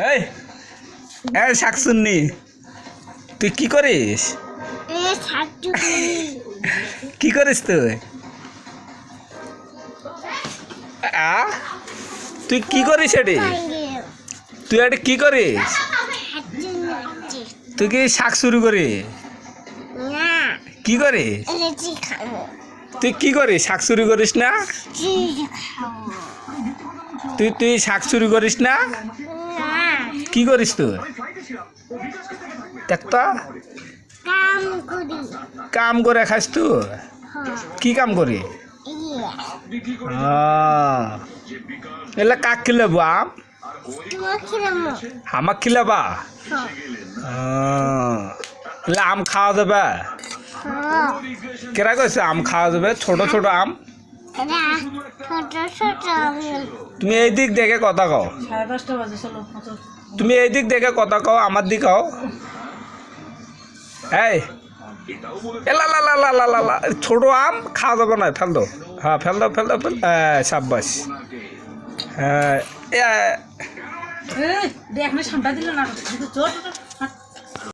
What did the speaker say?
এই এই শাকসুন্নি তুই কি করিস? কি করিস তুই? আ? তুই কি করিস এটি? তুই এটি কি করিস? তুই কি শাক শুরু করিস না। কি করিস? তুই কি করিস? শাক চুরি করিস না? তুই তুই শাক চুরি করিস না? কি করিস তুই? দেখ তো কাম কাম করে খাস তুই হ্যাঁ। কি কাম করি? ইয়ে এলে কাক খিলাবো আম? আমাক খিলাবা হ্যাঁ। এলে আম খাওয়া যাবে হ্যাঁ। কেরা কইছে আম খাওয়া যাবে ছোট ছোট আম? তুমি এই দিক দেখে কথা কও। তুমি এই দিক দেখে কথা কও আমার দিক কও। এই। এলা লা লা লা লা লা লা ছোট আম খাওয়া যাবে না ফেল দো হ্যাঁ ফেল দাও ফেল দাও ফেল সাব্বাস। হ্যাঁ দেখ না সামটা দিল না। কিন্তু চোর